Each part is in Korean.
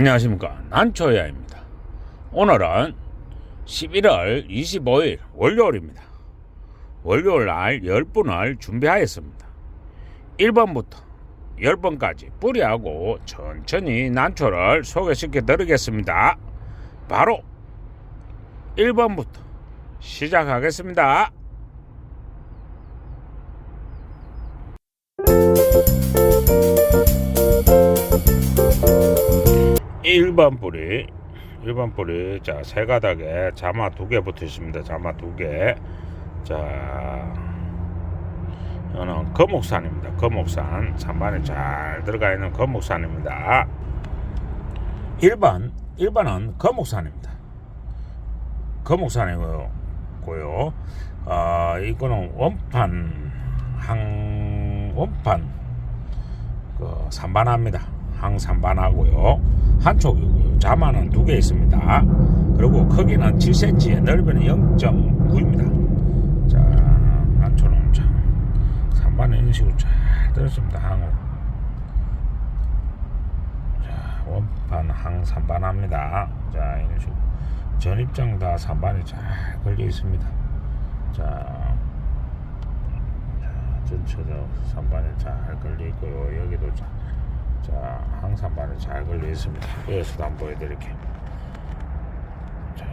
안녕하십니까. 난초야입니다. 오늘은 11월 25일 월요일입니다. 월요일 날 10분을 준비하였습니다. 1번부터 10번까지 뿌리하고 천천히 난초를 소개시켜 드리겠습니다. 바로 1번부터 시작하겠습니다 1번 뿌리 1번 뿌리. 자 세 가닥에 자마 두 개 붙어 있습니다. 자마 두개자 이거는 거목산입니다. 거목산. 산반에 잘 들어가 있는 거목산입니다. 1번 1번은 거목산입니다. 거목산이고요. 고요. 어, 이거는 원판 항 원판. 그 산반합니다 항산반하고요. 한쪽이고요. 자마는 두개 있습니다. 그리고 크기는 7cm 넓이는 0.9입니다. 자 한초는 참 산반은 이런 식으로 잘 들었습니다 항으로. 자 원판 항산반합니다. 자 이런 식으로. 전입장 다 산반이 잘 걸려 있습니다. 자 전체도 산반에 잘 걸려 있고요. 여기도 자, 자 항산반에 잘 걸려 있습니다. 여기서도 한번 보여드릴게요. 자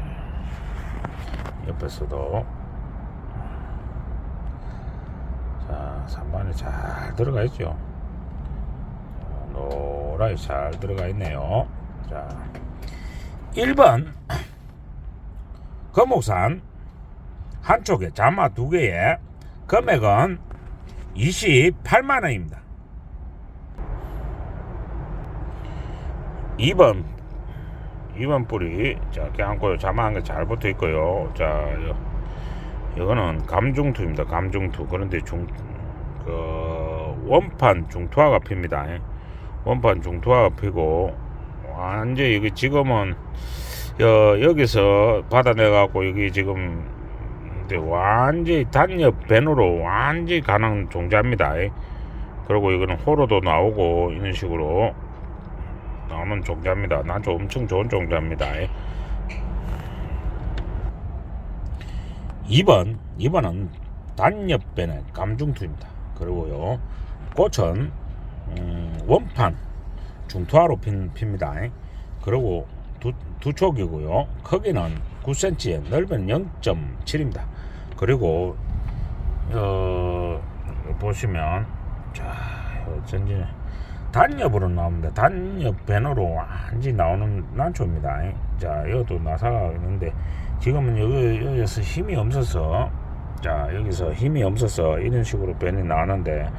옆에서도. 자 산반에 잘 들어가 있죠? 자, 노랗게 잘 들어가 있네요. 자 1번 거목산 한쪽에 자마 두 개에 금액은 28만 원입니다. 2번 2번 뿌리 자 껴안고요. 자마 한개잘 붙어 있고요. 자 요, 이거는 감중투입니다. 감중투. 그런데 중 그 원판 중투화가 핍니다. 원판 중투화가 피고 완전 이거 지금은 여, 여기서 받아내 갖고 여기 지금 완전히 단엽 밴으로 완전히 가는 종자입니다. 그리고 이거는 호로도 나오고 이런 식으로 나오는 종자입니다. 난좀 엄청 좋은 종자입니다. 2번 2번은 단엽밴의 감중투입니다. 그리고요 꽃은 음, 원판 중투화로 핀, 핍니다. 그리고 두, 두 촉이고요. 크기는 9cm, 넓이는 0.7입니다. 그리고 어, 보시면 자 전진 단엽으로 나옵니다. 단엽 배너로 완전히 나오는 난초입니다. 자 여기도 나사가 있는데 지금은 여기, 여기서 힘이 없어서 자 여기서 힘이 없어서 이런 식으로 변이 나오는데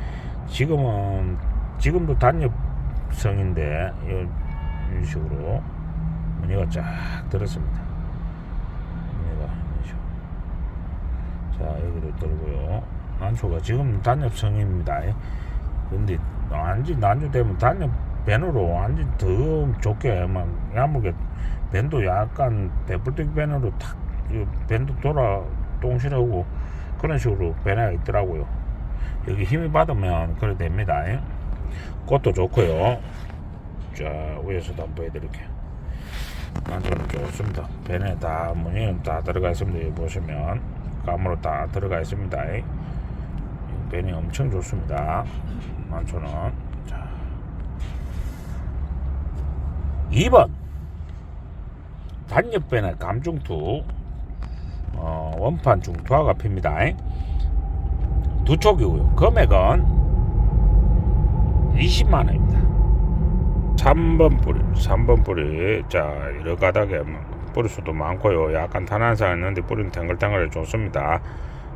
지금은 지금도 단엽성인데 이런 식으로 무늬가 쫙 들었습니다. 무늬가. 자 여기도 들고요. 난초가 지금 단엽성입니다. 근데 완전 난초되면 단엽 밴으로 완전 더 좋게 막 야무게 밴도 약간 배불뚝 밴으로 탁 밴도 돌아 똥실하고 그런 식으로 밴이 있더라고요. 여기 힘이 받으면 그래 됩니다. 꽃도 좋고요. 자 위에서도 한번 보여드릴게요. 난초는 좋습니다. 밴에 다 무늬는 다 들어가 있습니다. 여기 보시면 감으로 다 들어가 있습니다. 밴이 엄청 좋습니다. 난초는 자 2번 단엽밴의 감중투 어, 원판 중투화가 핍니다. 두 촉이고요. 금액은 20만 원입니다. 3번 뿌리, 3번 뿌리. 자, 여러 가닥에 뿌리 수도 많고요. 약간 탄한사 있는데 뿌리는 탱글탱글 좋습니다.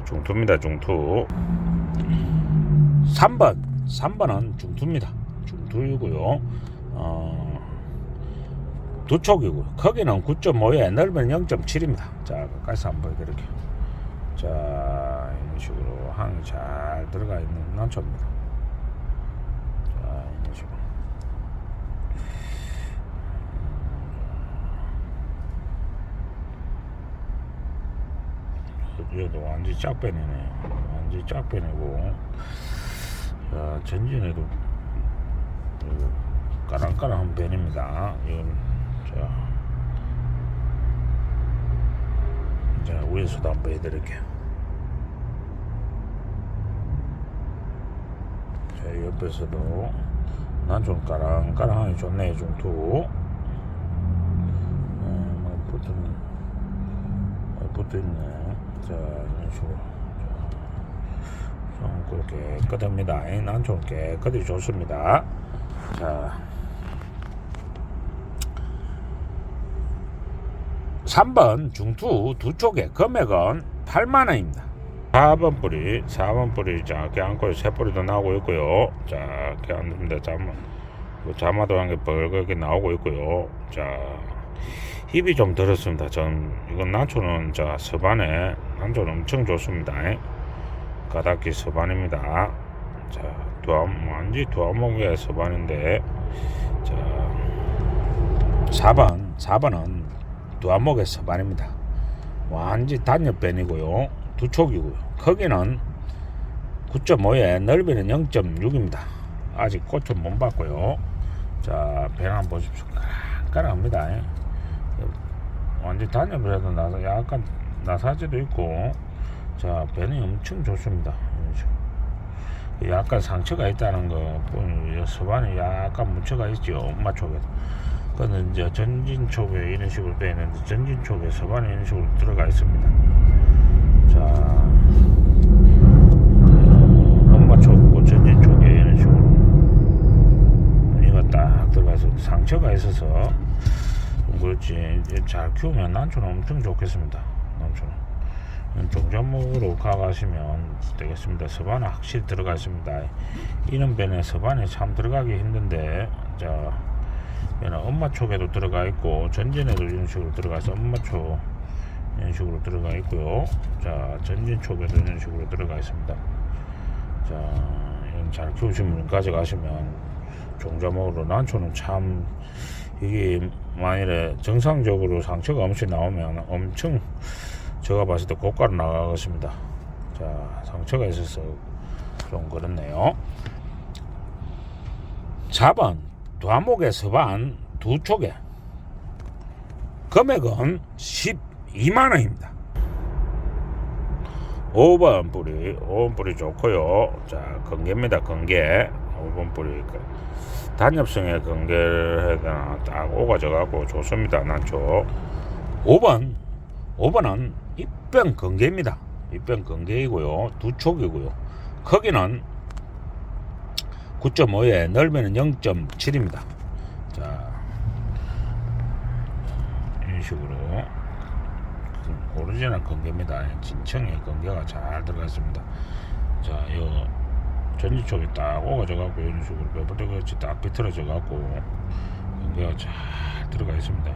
중투입니다, 중투. 3번, 3번은 중투입니다. 중투이고요. 어, 두 촉이고요. 크기는 9.5에 넓이는 0.7입니다. 자, 가까이서 한번 보여드릴게요. 자, 이런 식으로 항이 잘 들어가 있는 난초입니다. 자, 이런 식으로. 얘도 완전히 짝배네네. 완전히 짝배네고. 자, 전진에도 그 까랑까랑한 벤입니다. 이건 자, 자 위에서도 한번 해드릴게요. 자 옆에서도 난 좀 까랑까랑하니 좋네. 음, 뭐 붙었네. 뭐 붙어있네. 자 이런 식으로. 좀 그렇게 깨끗합니다. 난좀 깨끗이 좋습니다. 자. 3번 중투 두 쪽에 금액은 8만원입니다. 4번 뿌리, 4번 뿌리, 자, 깨안골 세 뿌리도 나오고 있고요. 자, 깨안입니다. 자마, 그 자마도 한 개 벌겋게 나오고 있고요. 자, 힙이 좀 들었습니다. 전, 이건 난초는, 자, 서반에, 난초는 엄청 좋습니다. 가닥기 서반입니다. 자, 두암, 완전 두암목의 서반인데, 자, 4번, 4번은 두암목의 서반입니다. 완전 단엽변이고요. 두 촉이고요. 크기는 9.5에 넓이는 0.6입니다. 아직 꽃은 못 봤고요. 자, 배 한번 보십시오. 까랑까랑합니다. 완전 단엽이라도 나서 약간 나사지도 있고, 자, 배는 엄청 좋습니다. 식으로. 약간 상처가 있다는 거, 서반에 약간 뭉쳐가 있죠. 엄마 쪽에. 그거는 이제 전진 촉에 이런 식으로 되어 있는데, 전진 촉에 서반에 이런 식으로 들어가 있습니다. 자, 어, 엄마 촉고 전진 촉에 이런 식으로 무늬가 딱 들어가서 상처가 있어서 좀 그렇지 잘 키우면 난초는 엄청 좋겠습니다. 난초는 종자목으로 가가시면 되겠습니다. 서반에 확실히 들어가 있습니다. 이런 배는 서반에 참 들어가기 힘든데 자 얘는 엄마 촉에도 들어가 있고 전진에도 이런 식으로 들어가서 엄마 촉 이런 식으로 들어가 있고요. 자, 전진 촉에도 이런 식으로 들어가 있습니다. 자, 이런 잘 키우신 분 가져가시면 종자목으로 난초는 참 이게 만일에 정상적으로 상처가 엄청 나오면 엄청 제가 봤을 때 고가로 나가겠습니다. 자, 상처가 있어서 좀 그렇네요. 4번 두암목의 서반 두 촉에 금액은 12만 원입니다. 5번 뿌리, 5번 뿌리 좋고요. 자, 건개입니다. 건개. 5번 뿌리. 그 단엽성의 건개를 해야 딱 오가져가고 좋습니다. 난초. 5번, 5번은 입병 건개입니다. 입병 건개이고요. 두 촉이고요. 크기는 9.5에 넓이는 0.7입니다. 자, 이런 식으로 오리지널 건개입니다. 진청의 건개가 잘 들어갔습니다. 자, 이 전지 쪽에 딱 오가져 갖고 이런 식으로 배부터같이 딱 비틀어져 갖고 건개가 잘 들어가 있습니다.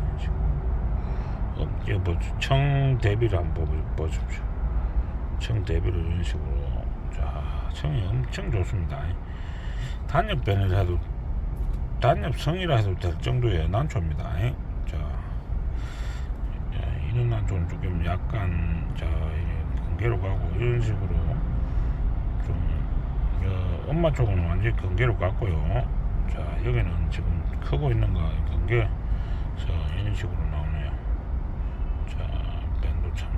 이거 뭐, 청 대비를 한번 보- 보십시오. 청 대비를 이런 식으로. 자, 청이 엄청 좋습니다. 단엽변을 해도 단엽성이라 해도 될 정도의 난초입니다. 자, 자, 이런 난초는 조금 약간 자 건개로 가고 이런 식으로 좀 어, 엄마 쪽은 완전 히 건개로 갔고요. 자 여기는 지금 크고 있는 거 건개 자 이런 식으로 나오네요.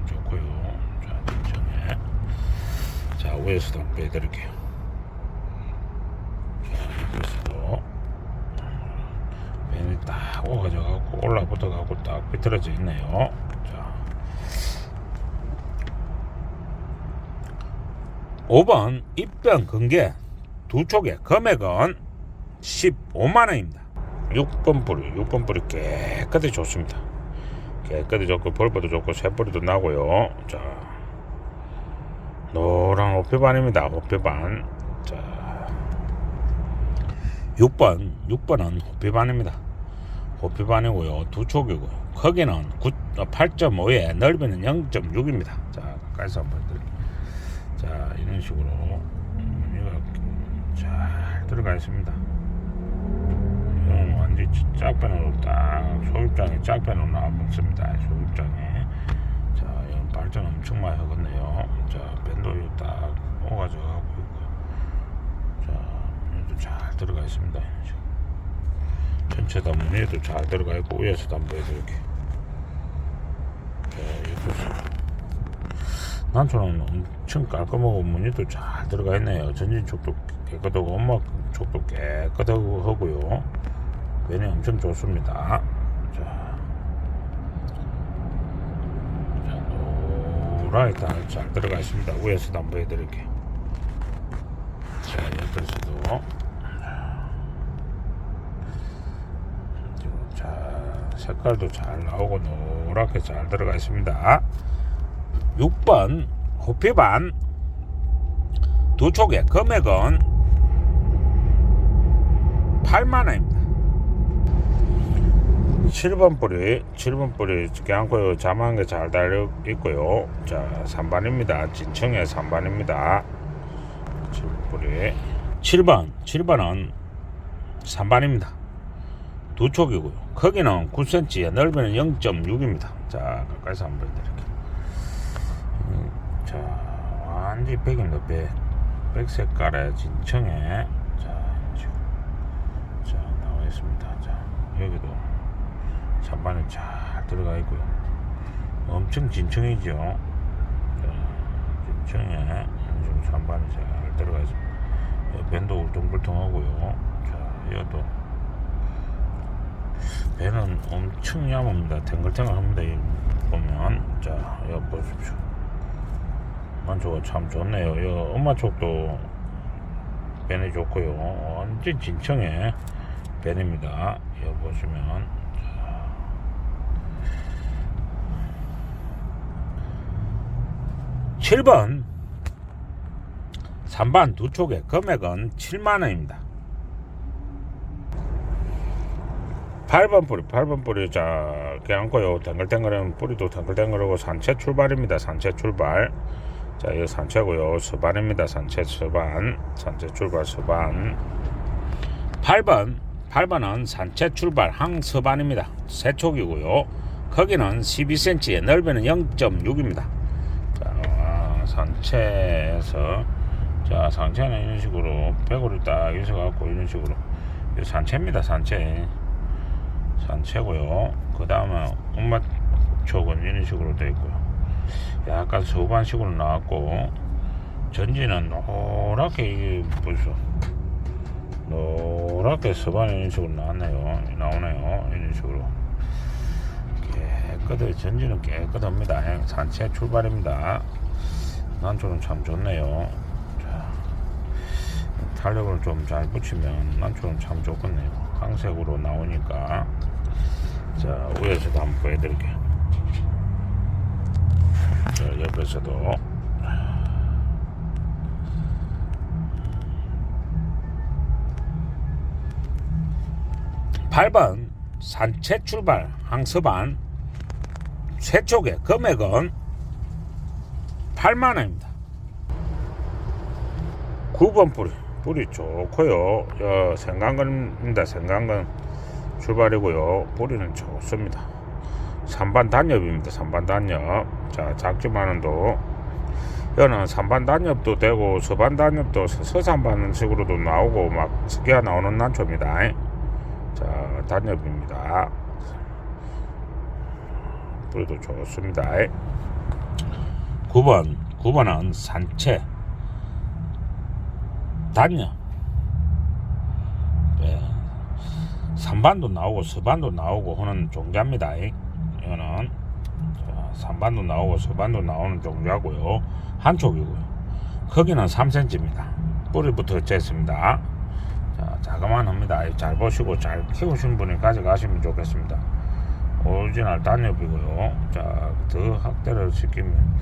좋고요. 자 전에 자 한번 빼드릴게요. 자 여기서도 벤이 딱 오가져 갖고 올라붙어 갖고 딱 비틀어져 있네요. 자. 5번 입병 근개 두 촉에 금액은 15만 원입니다. 6번 뿌리, 6번 뿌리 깨끗이 좋습니다. 깨끗이 좋고 벌벌도 좋고 새뿌리도 나고요. 자. 노란 호피반입니다. 호피반. 자. 6번, 6번은 호피반입니다. 호피반이고요. 두 촉이고요. 크기는 9, 8.5에 넓이는 0.6입니다. 자, 가까이서 한번 드릴게요. 자, 이런 식으로 잘 들어가 있습니다. 이건 완전 짝배으로 딱 소입장에 짝배으로 나왔습니다. 소입장에. 자, 이건 발전 엄청 많이 하겠네요. 자, 밴도 딱 오가져 갖고 있고. 자, 이것도 잘 들어가 있습니다. 전체 다 무늬에도 잘 들어가 있고 위에서도 한번 보여드릴게 자 이것도 난초는 엄청 깔끔하고 무늬도 잘 들어가 있네요 전진 쪽도 깨끗하고 엄마 쪽도 깨끗하고 하고요 면이 엄청 좋습니다. 자, 자 노랗게 다잘 들어가 있습니다. 위에서도 한번 보여드릴게 자 옆에서도. 자 색깔도 잘 나오고 노랗게 잘 들어가 있습니다. 6번 호피반 두 촉의 금액은 8만원입니다 7번 뿌리 7번 뿌리 껴안고요 자만 게잘 달려 있고요. 자 3반입니다. 진청의 3반입니다. 7번 뿌리. 7번 7번은 3반입니다. 두 촉이고요. 크기는 9cm 넓이는 0.6입니다. 자 가까이서 한번 보여드릴게요. 음, 자 완전히 백입니다 백, 백 색깔의 진청에 자, 자 나와 있습니다. 자 여기도 잔반이 잘 들어가 있고요. 엄청 진청이죠. 자, 진청에 지금 잔반이 잘 들어가 있습니다. 여 밴도 울퉁불퉁하고요. 자 여도 배는 엄청 얇습니다. 탱글탱글합니다 이 보면. 자 여기 보십시오. 만조가 참 좋네요. 이 엄마 쪽도 배이 좋고요. 완전 진청의 배입니다. 여기 보시면 자. 7번. 3반 두 촉의 금액은 7만원입니다. 8번 뿌리 8번 뿌리 자 깨안고요. 댕글댕글한 뿌리도 댕글댕글하고 산채 출발입니다. 산채 출발. 자 이거 산채고요. 서반입니다. 산채 서반. 산채 출발 서반. 8번. 8번은 산채 출발 항서반입니다. 세촉이고요. 크기는 12cm 넓이는 0.6입니다. 자 산채에서 자 산채는 이런 식으로 배고를 딱 있어 갖고 이런 식으로 산채입니다 산채 산채고요. 그 다음에 엄마 촉은 이런 식으로 되어 있고요. 약간 소반식으로 나왔고 전지는 노랗게 이게 벌써 노랗게 서반 이런 식으로 나왔네요. 나오네요. 이런 식으로 깨끗해 전지는 깨끗합니다. 산채 출발입니다. 난초는 참 좋네요. 자, 탄력을 좀 잘 붙이면 난초는 참 좋겠네요. 강색으로 나오니까 자 위에서도 한번 보여드릴게요 자 옆에서도 팔번 산채 출발 항서반 쇠쪽의 금액은 8만원입니다 9번 뿌리 뿌리 좋고요 어, 생강근입니다 생강근 출발이고요. 뿌리는 좋습니다. 3반 단엽입니다. 3반 단엽. 자, 작지만은도 여는 3반 단엽도 되고 서반 단엽도 서산반 식으로도 나오고 막 스기가 나오는 난초입니다. 자, 단엽입니다. 뿌리도 좋습니다. 9번 9번은 산채 단엽 네. 삼반도 나오고 서반도 나오고 하는 종자입니다. 이거는 삼반도 나오고 서반도 나오는 종자고요. 한쪽이고요. 크기는 3cm입니다. 뿌리부터 쟀습니다. 자, 자그만합니다. 잘 보시고 잘 키우신 분이 가져가시면 좋겠습니다. 오리지널 단엽이고요. 자, 더 확대를 시키면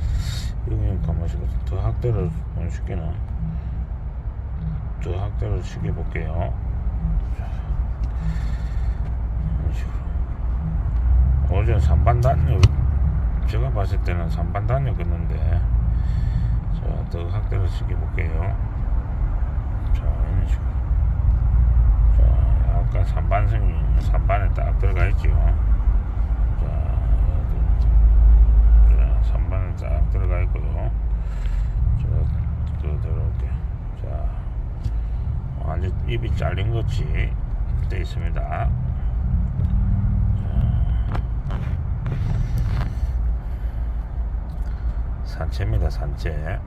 여기 가만히서 더 확대를 시키는 더 확대를 시켜 볼게요. 오전 3반 단역 제가 봤을 때는 3반 단역이었는데 자, 더 확대를 시켜 볼게요. 자 이런 식으로. 자 약간 3반승이 3반에 딱 들어가 자, 선반은 쫙 들어가 있고요. 쭉, 쭉 들어올게요. 자, 어, 완전 입이 잘린 것이 되어 있습니다. 산채입니다, 산채.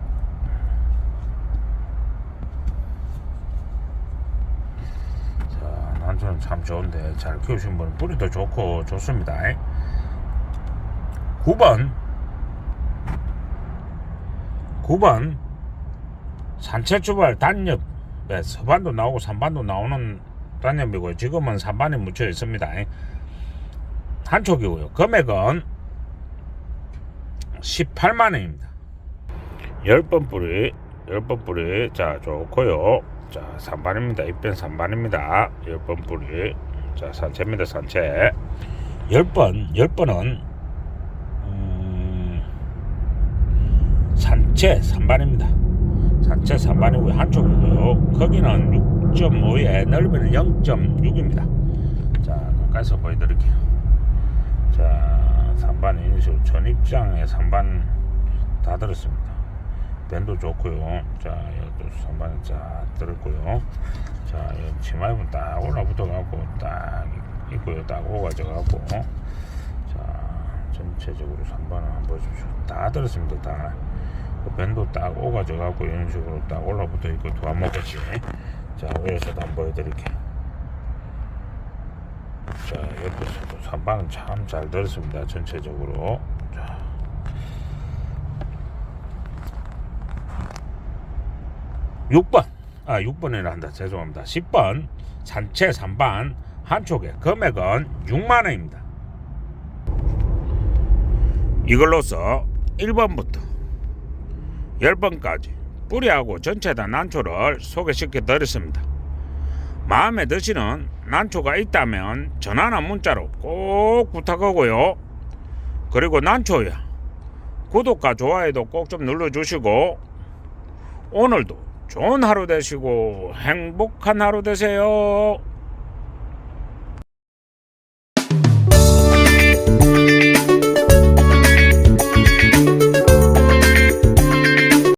자, 난초는 참 좋은데 잘 키우신 분은 뿌리도 좋고 좋습니다. 9번 9번 산채 주발 단엽 네, 서반도 나오고 3반도 나오는 단엽이고요. 지금은 3반에 묻혀 있습니다. 한 촉이고요. 금액은 18만원입니다. 10번 뿌리 10번 뿌리 자 좋고요. 자 3반입니다. 입변 3반입니다. 10번 뿌리 자 산채입니다 산채. 10번 10번은 음, 산채 3반입니다. 산채 3반이고요. 한쪽이고요 거기는 6.5에 넓이는 0.6입니다. 자 가까이서 보여드릴게요. 자 3반 인수 전입장에 3반 다 들었습니다. 밴도 좋고요. 자 여기도 3반이 쫙 들었고요. 자 여기 치마입은 딱 올라붙어 갖고 딱 있고요 딱 오가져 갖고 자 전체적으로 3반을 한번 보여주십시오. 다 들었습니다 다 그 밴도 딱 오가져 갖고 이런 식으로 딱 올라붙어 있고 도안 먹겠지 자 위에서도 한번 보여드릴게요 자 옆에서도 3반은 참 잘 들었습니다 전체적으로. 자. 육번아 6번이라 한다. 죄송합니다. 10번. 산채 3반. 한쪽에 금액은 6만원입니다. 이걸로서 1번부터 10번까지 뿌리하고 전체 다 난초를 소개시켜 드렸습니다 마음에 드시는 난초가 있다면 전화나 문자로 꼭 부탁하고요. 그리고 난초야 구독과 좋아요도 꼭 좀 눌러주시고 오늘도 좋은 하루 되시고 행복한 하루 되세요.